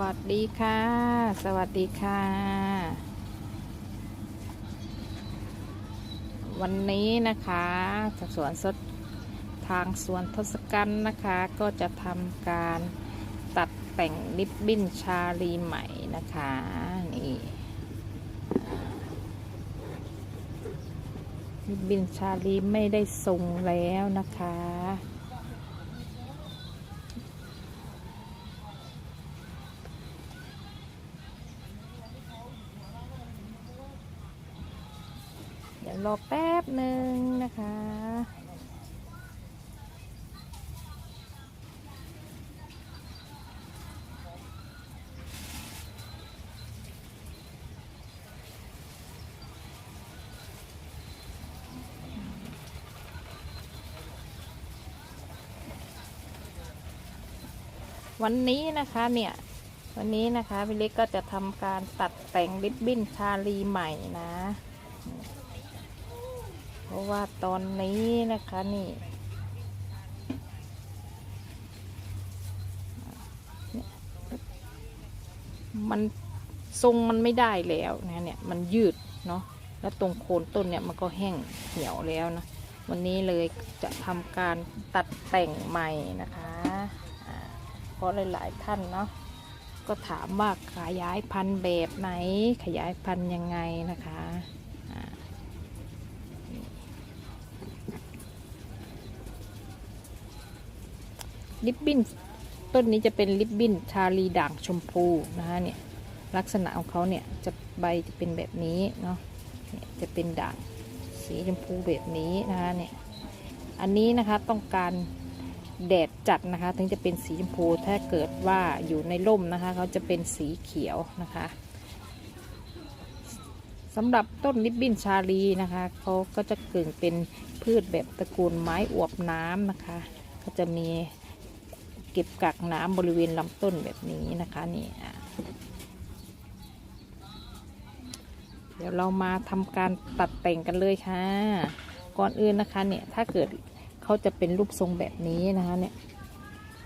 วัสดีค่ะ สวัสดีค่ะ วันนี้นะคะจากสวนสดทางสวนทศกัณฐ์นะคะ ก็จะทำการตัดแต่งริบบิ้นชาลีใหม่นะคะ นี่ริบบิ้นชาลีไม่ได้ทรงแล้วนะคะ เดี๋ยว รอแป๊บหนึ่งนะคะ วันนี้นะคะเนี่ยวันนี้นะคะพี่เล็กก็จะทำการตัดแต่งริบบิ้นชาลีใหม่นะ ราะว่าตอนนี้นะคะนี่มันทรงมันไม่ได้แล้วนะเนี่ยมันยืดเนาะแล้วตรงโคนต้นเนี่ยมันก็แห้งเหี่ยวแล้วนะวันนี้เลยจะทำการตัดแต่งใหม่นะคะเพราะหลาย ๆ ท่านเนาะก็ถามว่าขยายพันธุ์แบบไหนขยายพันธุ์ยังไงนะคะอ่า ลิปบิ้นต้นนี้จะเป็นลิปบิ้นชาลีด่างชมพูนะคะเนี่ยลักษณะของเขาเนี่ยจะใบจะเป็นแบบนี้เนาะเนี่ยจะเป็นด่างสีชมพูแบบนี้นะคะเนี่ยอันนี้นะคะต้องการแดดจัดนะคะ ถึงจะเป็นสีชมพูถ้าเกิดว่าอยู่ในร่มนะคะเขาจะเป็นสีเขียวนะคะสำหรับต้นลิปบิ้นชาลีนะคะเขาก็จะเกิดเป็นพืชแบบตระกูลไม้อวบน้ำนะคะ ก็จะมี เก็บกักน้ำบริเวณลำต้นแบบนี้นะคะนี่เดี๋ยวเรามาทำการตัดแต่งกันเลยค่ะ ก่อนอื่นนะคะเนี่ยถ้าเกิดเขาจะเป็นรูปทรงแบบนี้นะคะเนี่ย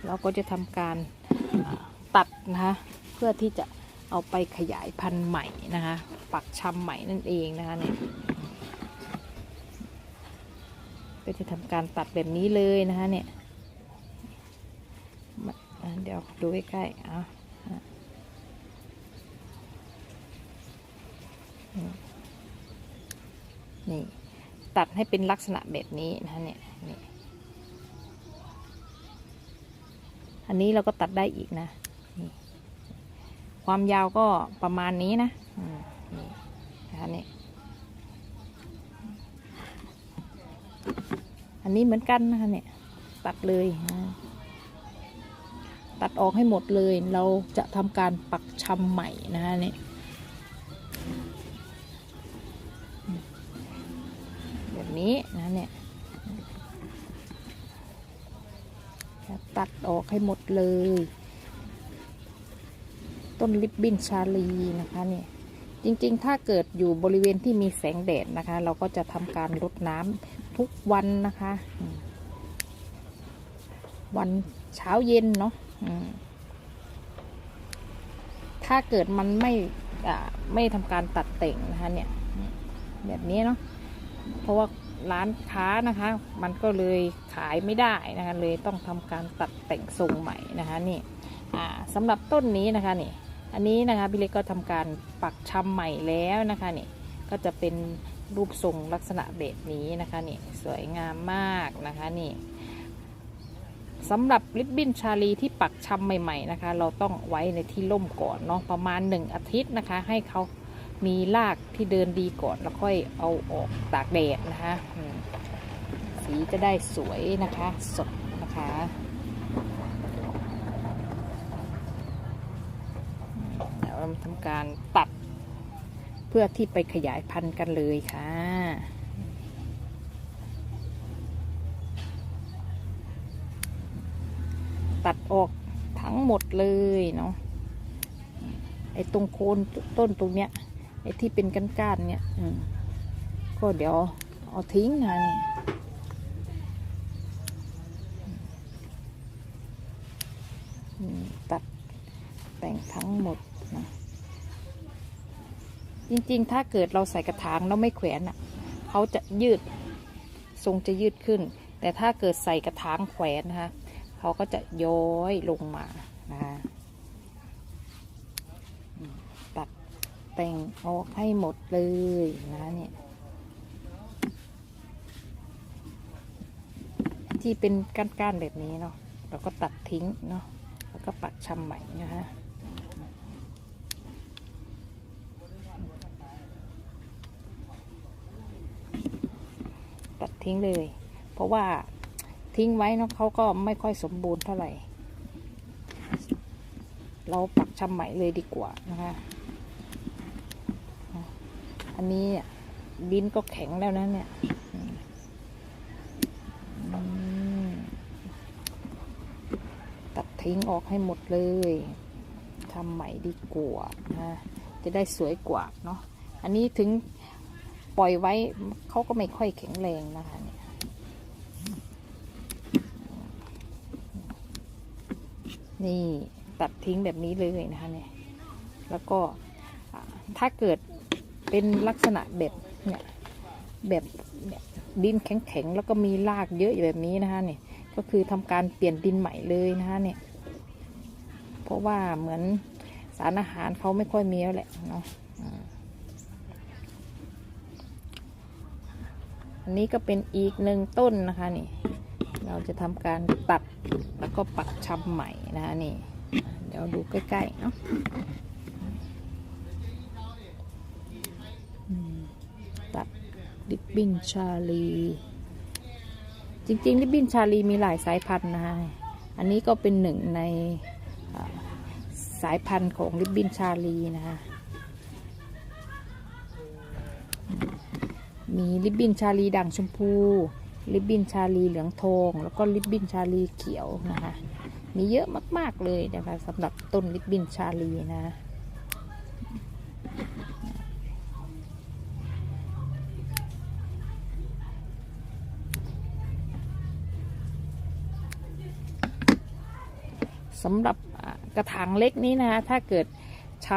เราก็จะทำการตัดนะคะเพื่อที่จะเอาไปขยายพันธุ์ใหม่นะคะ ปักชำใหม่นั่นเองนะคะเนี่ยก็จะทำการตัดแบบนี้เลยนะคะเนี่ย เดี๋ยวดูใกล้ๆอะอะอืมนี่ ตัดให้เป็นลักษณะแบบนี้นะเนี่ยนี่อันนี้เราก็ตัดได้อีกนะนี่ความยาวก็ประมาณนี้นะอืมนี่นะคะนี่อันนี้เหมือนกันนะคะเนี่ย ตัดเลยนะ ตัดออกให้หมดเลย เราจะทำการปักชำใหม่นะฮะเนี่ยแบบนี้นะเนี่ยตัดออกให้หมดเลย ต้นลิปบินชาลีนะคะเนี่ยจริงๆ ถ้าเกิดอยู่บริเวณที่มีแสงแดดนะคะ เราก็จะทำการรดน้ำทุกวันนะคะ วันเช้าเย็นเนาะ ถ้าเกิดมันไม่ไม่ทำการตัดแต่งนะคะเนี่ย แบบนี้เนาะเพราะว่าร้านค้านะคะ มันก็เลยขายไม่ได้นะคะ เลยต้องทำการตัดแต่งทรงใหม่นะคะนี่สำหรับต้นนี้นะคะนี่ อันนี้นะคะพี่เล็กก็ทำการปักชำใหม่แล้วนะคะนี่ก็จะเป็นรูปทรงลักษณะแบบนี้นะคะนี่สวยงามมากนะคะนี่ สำหรับริบบิ้นชาลีที่ปักชำใหม่ ๆนะคะ เราต้องไว้ในที่ร่มก่อนเนาะประมาณหนึ่งอาทิตย์นะคะ ให้เขามีรากที่เดินดีก่อนแล้วค่อยเอาออกตากแดดนะคะสีจะได้สวยนะคะ สดนะคะเดี๋ยวเราทำการตัดเพื่อที่ไปขยายพันธุ์กันเลยค่ะ ตัดออกทั้งหมดเลยเนาะไอ้ตรงโคนต้นตรงเนี้ยไอ้ที่เป็นก้านๆเนี่ยก็เดี๋ยวเอาทิ้งนะนี่ตัดแต่แต่งทั้งหมดนะจริงๆ ถ้าเกิดเราใส่กระถางแล้วไม่แขวนอะเขาจะยืดทรงจะยืดขึ้น แต่ถ้าเกิดใส่กระถางแขวนนะคะ เขาก็จะย้อยลงมานะคะตัดแต่งออกให้หมดเลยนะเนี่ยที่เป็นก้านๆแบบนี้เนาะเราก็ตัดทิ้งเนาะแล้วก็ปักชำใหม่นะคะตัดทิ้งเลย เพราะว่า ทิ้งไว้เนาะเขาก็ไม่ค่อยสมบูรณ์เท่าไหร่ เราปักชำใหม่เลยดีกว่านะคะ อันนี้เนี่ยดินก็แข็งแล้วนะเนี่ยตัดทิ้งออกให้หมดเลยทำใหม่ดีกว่านะจะได้สวยกว่าเนาะอันนี้ถึงปล่อยไว้เขาก็ไม่ค่อยแข็งแรงนะคะเนี่ย นี่ตัดทิ้งแบบนี้เลยนะคะเนี่ยแล้วก็ถ้าเกิดเป็นลักษณะแบบเนี่ยแบบเนี่ยดินแข็งๆแล้วก็มีรากเยอะอยู่แบบนี้นะคะเนี่ยก็คือทำการเปลี่ยนดินใหม่เลยนะคะเนี่ยเพราะว่าเหมือนสารอาหารเขาไม่ค่อยมีแล้วแหละเนาะอันนี้ก็เป็นอีกหนึ่งต้นนะคะนี่ เราจะทำการตัดแล้วก็ปักชำใหม่นะคะนี่ เดี๋ยวดูใกล้ๆเนาะตัดลิปบินชาลี จริงๆลิปบินชาลีมีหลายสายพันธุ์นะคะอันนี้ก็เป็นหนึ่งในสายพันธุ์ของลิปบินชาลีนะคะ มีลิปบินชาลีด่างชมพู ลิปบินชาลีเหลืองทอง แล้วก็ลิปบินชาลีเขียวนะคะ มีเยอะมาก ๆ เลยนะคะสำหรับต้นลิปบินชาลีนะสำหรับกระถางเล็กนี้นะคะถ้าเกิดช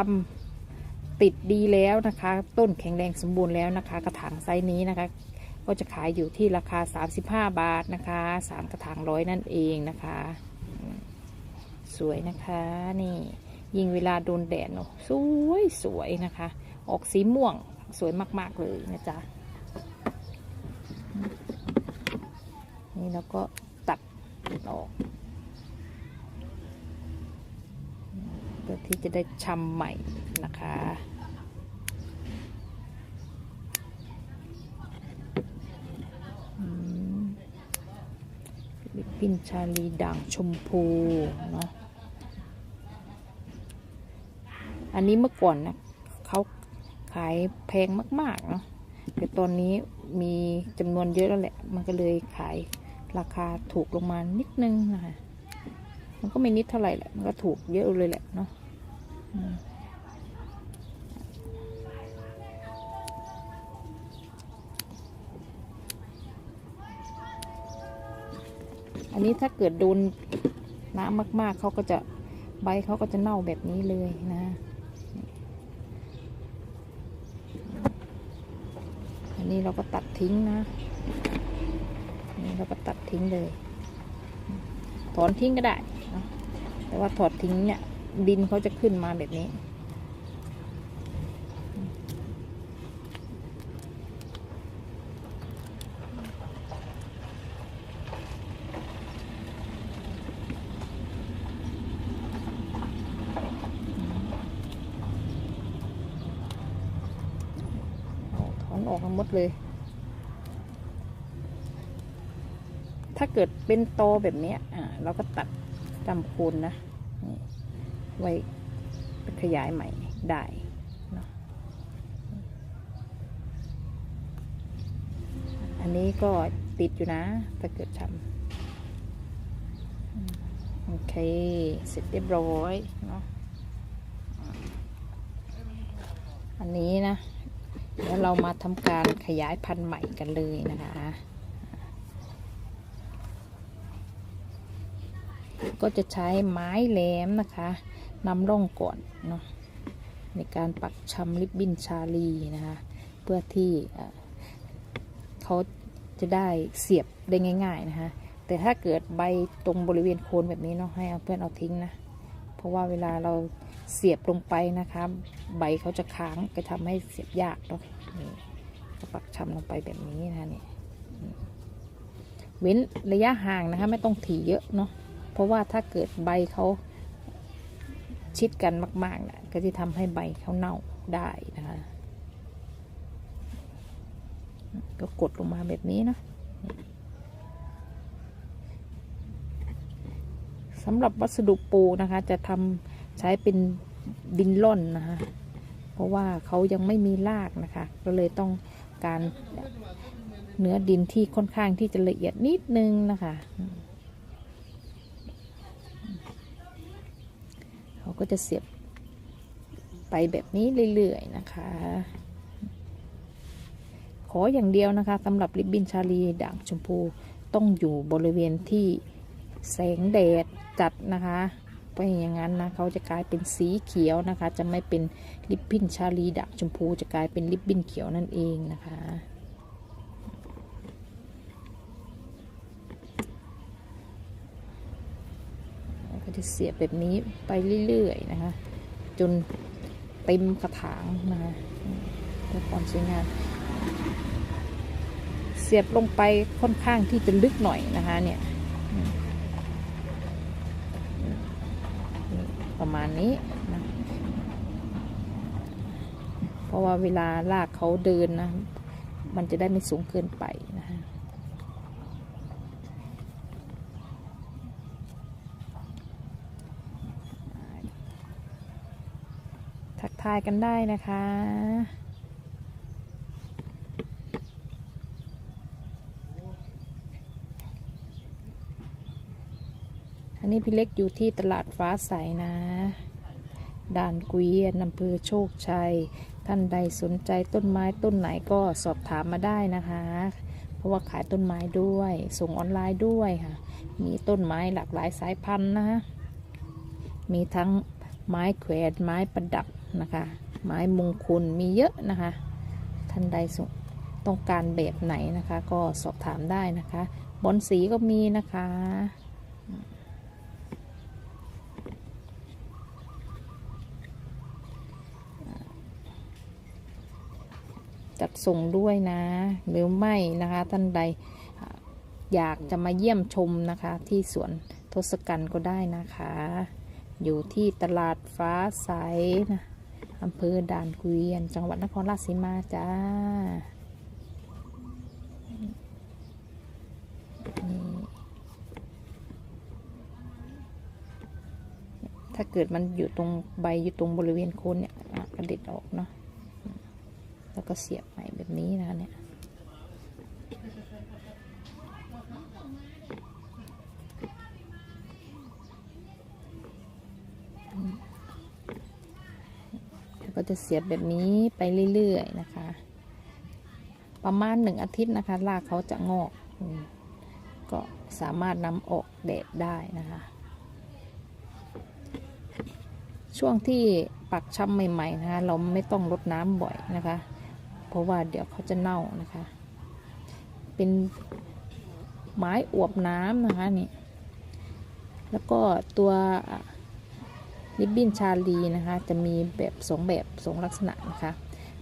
ำติดดีแล้วนะคะ ต้นแข็งแรงสมบูรณ์แล้วนะคะ กระถางไซส์นี้นะคะ ก็จะขายอยู่ที่ราคา 35 บาทนะคะสามกระถางร้อยนั่นเองนะคะ สวยนะคะนี่ยิ่งเวลาโดนแดดเนอะสวยสวยนะคะ ออกสีม่วงสวยมาก ๆ เลยนะจ๊ะ นี่แล้วก็ตัดออกเพื่อที่จะได้ชำใหม่นะคะอืม ลิปปินชาลีด่างชมพูเนาะอันนี้เมื่อก่อนนะเขาขายแพงมาก ๆ เนาะแต่ตอนนี้มีจำนวนเยอะแล้วแหละ มันก็เลยขายราคาถูกลงมานิดนึงนะคะมันก็ไม่นิดเท่าไหร่แหละ มันก็ถูกเยอะเลยแหละเนาะอืมอั นนี้ถ้าเกิดโดนน้ำมาก ๆเขาก็จะใบเขาก็จะเน่าแบบนี้เลยนะอันนี้เราก็ตัดทิ้งนะนนี้เราก็ตัดทิ้งเลย ถอนทิ้งก็ได้นะแต่ว่าถอดทิ้งเนี่ยดินเขาจะขึ้นมาแบบนี้ เอาถอนออกทั้งหมด เลย ถ้าเกิดเป็นโตแบบนี้อ่าเราก็ตัดจำโคนนะนี่ไว้ขยายใหม่ได้เนอะอันนี้ก็ติดอยู่นะ ถ้าเกิดทำโอเค เสร็จเรียบร้อยเนาะ อันนี้นะ แล้วเรามาทำการขยายพันธุ์ใหม่กันเลยนะคะ ก็จะใช้ไม้แหลมนะคะนำร่องก่อนเนาะในการปักชำริบบิ้นชาลีนะคะ เพื่อที่เอ่อเขาจะได้เสียบได้ง่าย ๆนะคะ แต่ถ้าเกิดใบตรงบริเวณโคนแบบนี้เนาะให้เอาเพื่อนเอาทิ้งนะ เพราะว่าเวลาเรา เสียบลงไปนะคะ ใบเขาจะค้างก็ทำให้เสียบยากเนาะนี่ก็ปักชำลงไปแบบนี้นะคะนี่เว้นระยะห่างนะคะ ไม่ต้องถี่เยอะเนาะเพราะว่าถ้าเกิดใบเขาชิดกันมากๆนะก็จะทำให้ใบเขาเน่าได้นะคะก็กดลงมาแบบนี้เนาะสำหรับวัสดุปูนะคะ จะทำ ใช้เป็นดินล่นนะคะเพราะว่าเขายังไม่มีรากนะคะ ก็เลยต้องการเนื้อดินที่ค่อนข้างที่จะละเอียดนิดนึงนะคะเขาก็จะเสียบไปแบบนี้เรื่อยๆนะคะ ขออย่างเดียวนะคะสำหรับริบบินชาลีด่างชมพูต้องอยู่บริเวณที่แสงแดดจัดนะคะ เพราะอย่างนั้นนะเขาจะกลายเป็นสีเขียวนะคะ จะไม่เป็นลิปบิ้นชาลีดักชมพูจะกลายเป็นลิปบิ้นเขียวนั่นเองนะคะก็จะเสียบแบบนี้ไปเรื่อยๆนะคะ จนเต็มกระถางนะคะเพื่อความสวยงามเสียบลงไปค่อนข้างที่จะลึกหน่อยนะคะเนี่ย ประมาณนี้นะเพราะว่าเวลาลากเขาเดินนะ มันจะได้ไม่สูงเกินไปนะฮะทักทายกันได้นะคะ อั นี้พี่เล็กอยู่ที่ตลาดฟ้าใสนะ ด่านเกวียนอำเภอโชคชัย ท่านใดสนใจต้นไม้ต้นไหนก็สอบถามมาได้นะคะ เพราะว่าขายต้นไม้ด้วย ส่งออนไลน์ด้วยค่ะ มีต้นไม้หลากหลายสายพันธุ์นะคะมีทั้งไม้แขวนไม้ประดับนะคะ ไม้มงคลมีเยอะนะคะ ท่านใดต้องการแบบไหนนะคะ ก็สอบถามได้นะคะ บอนสีก็มีนะคะ จัดส่งด้วยนะ หรือไม่นะคะ ท่านใดอยากจะมาเยี่ยมชมนะคะ ที่สวนทศกัณฐ์ก็ได้นะคะ อยู่ที่ตลาดฟ้าใสนะอำเภอด่านเกวียน จังหวัดนครราชสีมาจ้านี่ถ้าเกิดมันอยู่ตรงใบอยู่ตรงบริเวณโคนเนี่ยกระเด็ดออกเนาะ แล้วก็เสียบใหม่แบบนี้นะคะเนี่ยแล้วก็จะเสียบแบบนี้ไปเรื่อยๆนะคะ ประมาณหนึ่งอาทิตย์นะคะรากเขาจะงอกอก็สามารถนำออกแดดได้นะคะ ช่วงที่ปักช้ำใหม่ๆนะคะเราไม่ต้องรดน้ำบ่อยนะคะ เพราะว่าเดี๋ยวเขาจะเน่านะคะ เป็นไม้อวบน้ำนะคะนี่ แล้วก็ตัวริบบิ้นชาลีนะคะ จะมีแบบสองแบบสองลักษณะนะคะ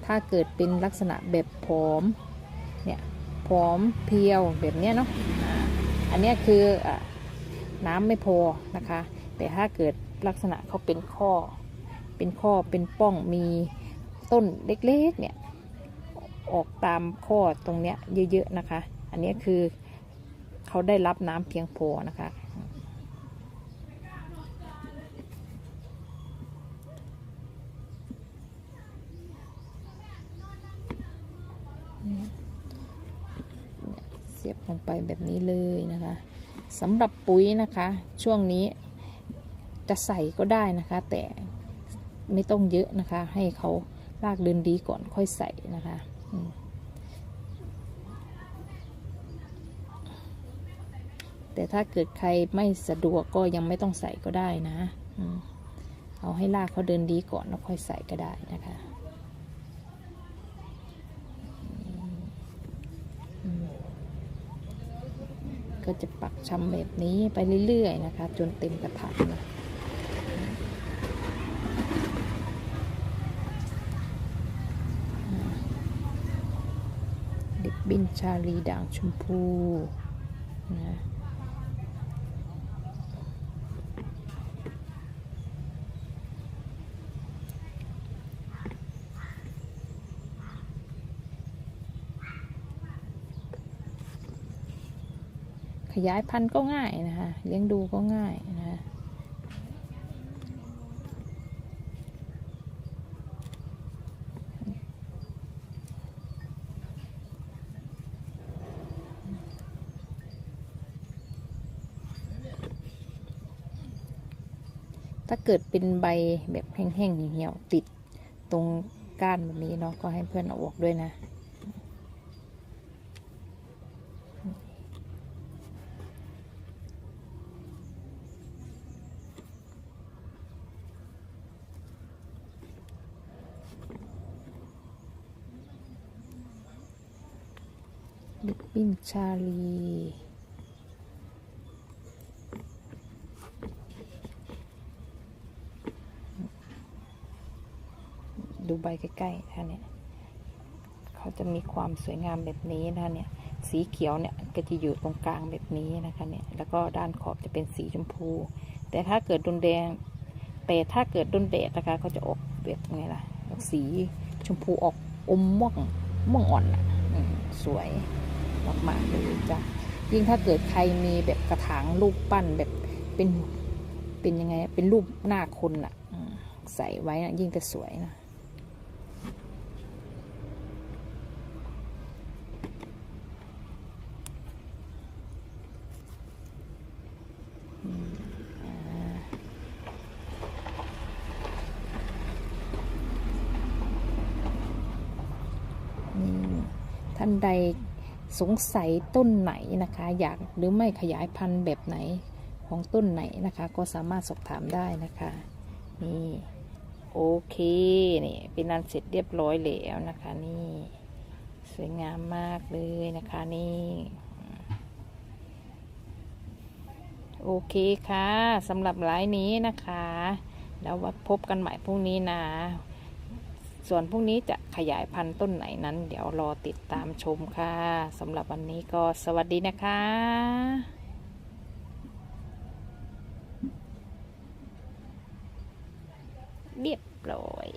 ถ้าเกิดเป็นลักษณะแบบผอม เนี่ยผอมเพียวแบบเนี้ยเนาะ อันนี้คืออน้ำไม่พอนะคะ แต่ถ้าเกิดลักษณะเขาเป็นข้อ เป็นข้อเป็นป้องมีต้นเล็กๆเนี่ย ออกตามข้อตรงเนี้ยเยอะๆนะคะ อันนี้คือเขาได้รับน้ำเพียงพอนะคะ เสียบลงไปแบบนี้เลยนะคะสำหรับปุ๋ยนะคะ ช่วงนี้จะใส่ก็ได้นะคะ แต่ไม่ต้องเยอะนะคะ ให้เขารากเดินดีก่อนค่อยใส่นะคะ แต่ถ้าเกิดใครไม่สะดวกก็ยังไม่ต้องใส่ก็ได้นะ เอาให้รากเขาเดินดีก่อนแล้วค่อยใส่ก็ได้นะคะก็จะปักชำแบบนี้ไปเรื่อยๆนะคะ จนเต็มกระถางนะดิบบิน ชาลีด่างชมพูนะขยายพันธุ์ก็ง่ายนะคะเลี้ยงดูก็ง่ายนะคะ ถ้าเกิดเป็นใบแบบแห้งๆเหี่ยวติดตรงก้านแบบนี้เนาะก็ให้เพื่อนเอาออกด้วยนะ ลิปปิ้นชาลี ดู ใบใกล้ๆท่าเนี่ยเขาจะมีความสวยงามแบบนี้นะเนี่ยสีเขียวเนี่ยก็จะอยู่ตรงกลางแบบนี้นะคะเนี่ยแล้วก็ด้านขอบจะเป็นสีชมพู แต่ถ้าเกิดโดนแดงแต่ถ้าเกิดโดนแดดนะคะก็จะออกแบบไงล่ะออกสีชมพูออกอมม่วงม่วงอ่อนอะสวยมากๆเลยจ้ะยิ่งถ้าเกิดใครมีแบบกระถางรูปปั้นแบบเป็นเป็นยังไงเป็นรูปหน้าคนอะใส่ไว้นะยิ่งจะสวยนะ นี่ท่าน ใดสงสัยต้นไหนนะคะ อยากหรือไม่ขยายพันธุ์แบบไหนของต้นไหนนะคะ ก็สามารถสอบถามได้นะคะนี่โอเคนี่เป็นนันเสร็จเรียบร้อยแล้วนะคะนี่สวยงามมากเลยนะคะนี่โอเคค่ะสำหรับไลน์นี้นะคะ แล้วพบกันใหม่พรุ่งนี้นะ ส่วนพรุ่งนี้จะขยายพันธุ์ต้นไหนนั้น เดี๋ยวรอติดตามชมค่ะสำหรับวันนี้ก็สวัสดีนะคะเรียบร้อย